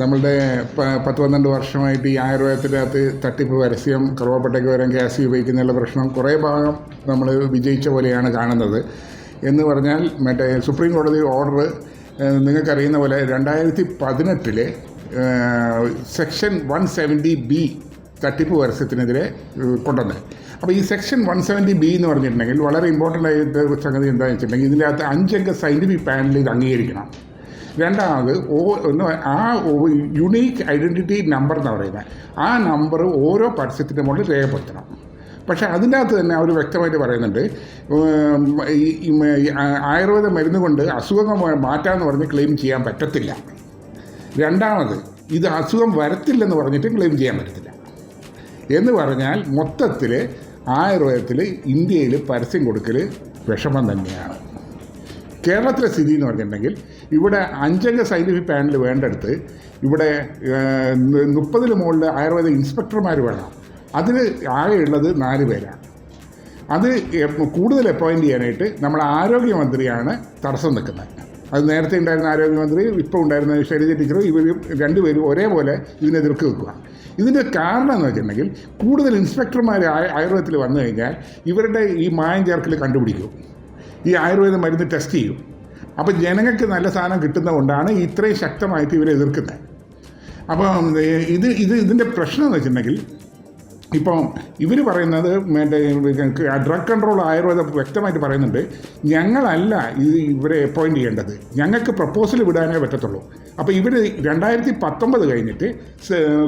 നമ്മളുടെ പത്ത് പന്ത്രണ്ട് വർഷമായിട്ട് ഈ ആയുർവേദത്തിന്റെ അകത്ത് തട്ടിപ്പ് പരസ്യം കറുവപ്പട്ടയ്ക്ക് വരാൻ ഗ്യാസ് ഉപയോഗിക്കുന്നുള്ള പ്രശ്നം കുറേ ഭാഗം നമ്മൾ വിജയിച്ച പോലെയാണ് കാണുന്നത്. എന്ന് പറഞ്ഞാൽ മറ്റേ സുപ്രീം കോടതി ഓർഡർ നിങ്ങൾക്കറിയുന്ന പോലെ രണ്ടായിരത്തി പതിനെട്ടിലെ സെക്ഷൻ വൺ സെവന്റി ബി തട്ടിപ്പ് പരസ്യത്തിനെതിരെ കൊണ്ടുവന്നത്. അപ്പോൾ ഈ സെക്ഷൻ വൺ സെവന്റി ബി എന്ന് പറഞ്ഞിട്ടുണ്ടെങ്കിൽ വളരെ ഇമ്പോർട്ടന്റ് ആയിട്ട് സംഗതി എന്താണെന്ന് വെച്ചിട്ടുണ്ടെങ്കിൽ ഇതിന്റെ അകത്ത് അഞ്ചംഗ സയന്റിഫിക് പാനൽ ഇത് അംഗീകരിക്കണം. രണ്ടാമത് ഓ ഒന്ന് ആ യുണീക്ക് ഐഡന്റിറ്റി നമ്പർ എന്ന് പറയുന്നത് ആ നമ്പർ ഓരോ പരസ്യത്തിന്റെ മുകളിൽ രേഖപ്പെടുത്തണം. പക്ഷേ അതിന്റെ അകത്ത് തന്നെ അവർ വ്യക്തമായിട്ട് പറയുന്നുണ്ട് ആയുർവേദം മരുന്ന് കൊണ്ട് മാ- മാറ്റാമെന്ന് പറഞ്ഞ് ക്ലെയിം ചെയ്യാൻ പറ്റത്തില്ല. രണ്ടാമത് ഇത് അസുഖം വരത്തില്ലെന്ന് പറഞ്ഞിട്ട് ക്ലെയിം ചെയ്യാൻ പറ്റത്തില്ല. എന്ന് പറഞ്ഞാൽ മൊത്തത്തിൽ ആയുർവേദത്തിൽ ഇന്ത്യയിൽ പരസ്യം കൊടുക്കൽ വിഷമം തന്നെയാണ്. കേരളത്തിലെ സ്ഥിതി എന്ന് പറഞ്ഞിട്ടുണ്ടെങ്കിൽ ഇവിടെ അഞ്ചംഗ സയന്റിഫിക് പാനൽ വേണ്ടടുത്ത് ഇവിടെ മുപ്പതിന് മുകളിൽ ആയുർവേദ ഇൻസ്പെക്ടർമാർ വേണം. അതിന് ആകെയുള്ളത് നാല് പേരാണ്. അത് കൂടുതൽ അപ്പോയിന്റ് ചെയ്യാനായിട്ട് നമ്മുടെ ആരോഗ്യമന്ത്രിയാണ് തടസ്സം നിൽക്കുന്നത്. അത് നേരത്തെ ഉണ്ടായിരുന്ന ആരോഗ്യമന്ത്രി ഇപ്പോൾ ഉണ്ടായിരുന്ന ശൈലജ ടീച്ചർ ഇവർ രണ്ടുപേരും ഒരേപോലെ ഇതിനെ എതിർക്ക് നിൽക്കുക. ഇതിന്റെ കാരണം എന്ന് വെച്ചിട്ടുണ്ടെങ്കിൽ കൂടുതൽ ഇൻസ്പെക്ടർമാർ ആയ- ആയുർവേദത്തിൽ വന്നു കഴിഞ്ഞാൽ ഇവരുടെ ഈ മായം ചേർക്കൽ കണ്ടുപിടിക്കും. ഈ ആയുർവേദ മരുന്ന് ടെസ്റ്റ് ചെയ്യും. അപ്പോൾ ജനങ്ങൾക്ക് നല്ല സാധനം കിട്ടുന്നതുകൊണ്ടാണ് ഇത്രയും ശക്തമായിട്ട് ഇവരെ എതിർക്കുന്നത്. അപ്പം ഇത് ഇത് ഇതിന്റെ പ്രശ്നം എന്ന് വെച്ചിട്ടുണ്ടെങ്കിൽ ഇപ്പം ഇവർ പറയുന്നത് മറ്റേ ഡ്രഗ് കൺട്രോൾ ആയുർവേദം വ്യക്തമായിട്ട് പറയുന്നുണ്ട്. ഞങ്ങളല്ല ഇത് ഇവരെ അപ്പോയിന്റ് ചെയ്യേണ്ടത്. ഞങ്ങൾക്ക് പ്രപ്പോസൽ വിടാനേ പറ്റത്തുള്ളൂ. അപ്പോൾ ഇവർ രണ്ടായിരത്തി പത്തൊമ്പത് കഴിഞ്ഞിട്ട്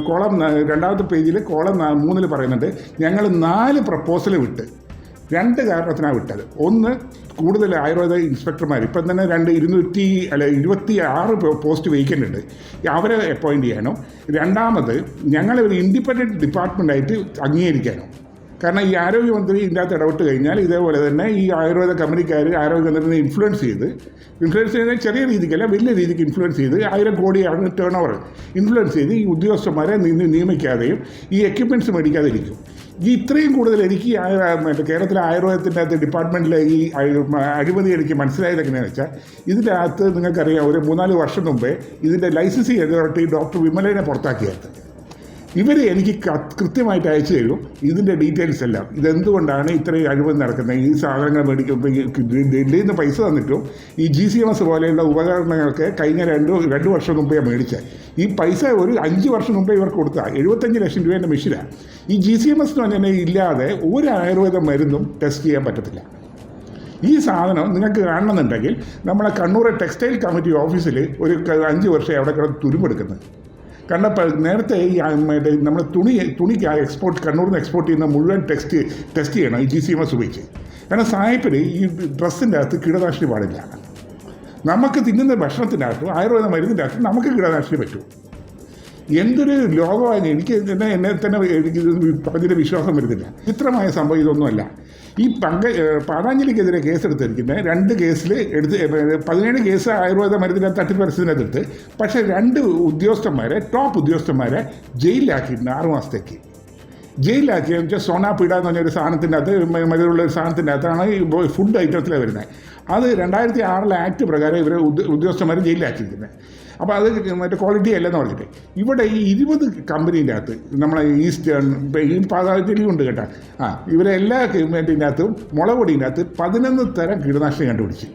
കോളം രണ്ടാമത്തെ പേജിൽ കോളം മൂന്നിൽ പറയുന്നുണ്ട് ഞങ്ങൾ നാല് പ്രപ്പോസൽ വിട്ട് രണ്ട് കാരണത്തിനാണ് വിട്ടത്. ഒന്ന് കൂടുതൽ ആയുർവേദ ഇൻസ്പെക്ടർമാർ ഇപ്പം തന്നെ രണ്ട് ഇരുന്നൂറ്റി അല്ല ഇരുപത്തി ആറ് പോസ്റ്റ് വേക്കന്റ് അവരെ അപ്പോയിന്റ് ചെയ്യാനോ രണ്ടാമത് ഞങ്ങളെ ഒരു ഇൻഡിപെൻഡന്റ് ഡിപ്പാർട്ട്മെന്റായിട്ട് അംഗീകരിക്കാനും. കാരണം ഈ ആരോഗ്യമന്ത്രി ഇതിന്റെ അകത്ത് ഇടപെട്ട് കഴിഞ്ഞാൽ ഇതേപോലെ തന്നെ ഈ ആയുർവേദ കമ്പനിക്കാർ ആരോഗ്യമന്ത്രിനെ ഇൻഫ്ലുവൻസ് ചെയ്ത് ഇൻഫ്ലുവൻസ് ചെയ്യുന്ന ചെറിയ രീതിക്കല്ല വലിയ രീതിക്ക് ഇൻഫ്ലുവൻസ് ചെയ്ത് ആയിരം കോടിയാണ് ടേൺ ഓവർ ഇൻഫ്ലുവൻസ് ചെയ്ത് ഈ ഉദ്യോഗസ്ഥന്മാരെ നിയമിക്കാതെയും ഈ എക്യുപ്മെന്റ്സ് മേടിക്കാതെ ഇരിക്കും ഈ ഇത്രയും കൂടുതൽ എനിക്ക് മറ്റേ കേരളത്തിലെ ആയുർവേദത്തിന്റെ അകത്ത് ഡിപ്പാർട്ട്മെന്റിലെ ഈ അഴി- അഴിമതി എനിക്ക് മനസ്സിലായത് എങ്ങനെയാണെന്ന് വെച്ചാൽ ഇതിന്റെ അകത്ത് നിങ്ങൾക്കറിയാം ഒരു മൂന്നാൽ വർഷം മുമ്പേ ഇതിന്റെ ലൈസൻസിങ് അതോറിറ്റി ഡോക്ടർ വിമലനെ പുറത്താക്കിയത് ഇവർ എനിക്ക് കൃത്യമായിട്ട് അയച്ചു തരും. ഇതിന്റെ ഡീറ്റെയിൽസ് എല്ലാം. ഇതെന്തുകൊണ്ടാണ് ഇത്രയും അഴിവ് നടക്കുന്നത്? ഈ സാധനങ്ങൾ മേടിക്കുമ്പോൾ ഡൽഹിയിൽ നിന്ന് പൈസ തന്നിട്ടും ഈ ജി സി എം എസ് പോലെയുള്ള ഉപകരണങ്ങൾക്ക് കഴിഞ്ഞ രണ്ട് രണ്ട് വർഷം മുമ്പേ മേടിച്ചത് ഈ പൈസ ഒരു അഞ്ച് വർഷം മുമ്പേ ഇവർക്ക് കൊടുത്താൽ എഴുപത്തഞ്ച് ലക്ഷം രൂപേന്റെ മെഷീനാണ് ഈ ജി സി എം എസ് എന്ന് പറഞ്ഞാൽ ഇല്ലാതെ ഒരു ആയുർവേദ മരുന്നും ടെസ്റ്റ് ചെയ്യാൻ പറ്റത്തില്ല. ഈ സാധനം നിങ്ങൾക്ക് കാണണമെന്നുണ്ടെങ്കിൽ നമ്മളെ കണ്ണൂർ ടെക്സ്റ്റൈൽ കമ്മിറ്റി ഓഫീസിൽ ഒരു അഞ്ച് വർഷം അവിടെ കിടന്ന് തുരുമ്പെടുക്കുന്നത്. കാരണം നേരത്തെ ഈ നമ്മൾ തുണി തുണിക്ക് എക്സ്പോർട്ട് കണ്ണൂരിൽ നിന്ന് എക്സ്പോർട്ട് ചെയ്യുന്ന മുഴുവൻ ടെസ്റ്റ് ടെസ്റ്റ് ചെയ്യണം ഈ ജി സി എം എസ് ഉപയോഗിച്ച്. കാരണം സായിപ്പിന് ഈ ഡ്രസ്സിന്റെ അകത്ത് കീടനാശിനി പാടില്ല. നമുക്ക് തിന്നുന്ന ഭക്ഷണത്തിന്റെ അകത്തും ആയുർവേദ മരുന്നിന്റെ അകത്തും നമുക്ക് കീടനാശിനി പറ്റും. എന്തൊരു ലോകമായിരുന്നു? എനിക്ക് തന്നെ എന്നെ തന്നെ എനിക്ക് പറഞ്ഞതിൽ വിശ്വാസം വരുന്നില്ല. ചിത്രമായ സംഭവം ഇതൊന്നുമല്ല. ഈ പങ്ക പാതാഞ്ജലിക്കെതിരെ കേസെടുത്തിരിക്കുന്നത് രണ്ട് കേസിൽ എടുത്ത് പതിനേഴ് കേസ് ആയുർവേദ മരുന്നിന്റെ തട്ടിപ്പ് പരസ്യത്തിനകത്തെടുത്ത് പക്ഷേ രണ്ട് ഉദ്യോഗസ്ഥന്മാരെ ടോപ്പ് ഉദ്യോഗസ്ഥന്മാരെ ജയിലിലാക്കിയിട്ടുണ്ട് ആറു മാസത്തേക്ക്. ജയിലിലാക്കിയെന്ന് വെച്ചാൽ സോനാപീഡ എന്ന് പറഞ്ഞ ഒരു സാധനത്തിന്റെ അകത്ത് മതിലുള്ള ഒരു സാധനത്തിന്റെ അകത്താണ് ഈ ഫുഡ് ഐറ്റത്തിലാണ് വരുന്നത് അത് രണ്ടായിരത്തി ആറിലെ ആക്ട് പ്രകാരം ഇവരെ ഉദ്യോഗസ്ഥന്മാരെ ജയിലിലാക്കിയിരിക്കുന്നത് അപ്പോൾ അത് മറ്റേ ക്വാളിറ്റി അല്ലെന്ന് പറഞ്ഞിട്ട്. ഇവിടെ ഈ ഇരുപത് കമ്പനീന്റെ അകത്ത് നമ്മളെ ഈസ്റ്റേൺ ഈ പാതാളത്തിലും ഉണ്ട് കേട്ടോ. ആ ഇവരെ എല്ലാ മറ്റേ അകത്തും മുളകൊടിന്റെ അകത്ത് പതിനൊന്ന് തരം കീടനാശിനി കണ്ടുപിടിച്ച്.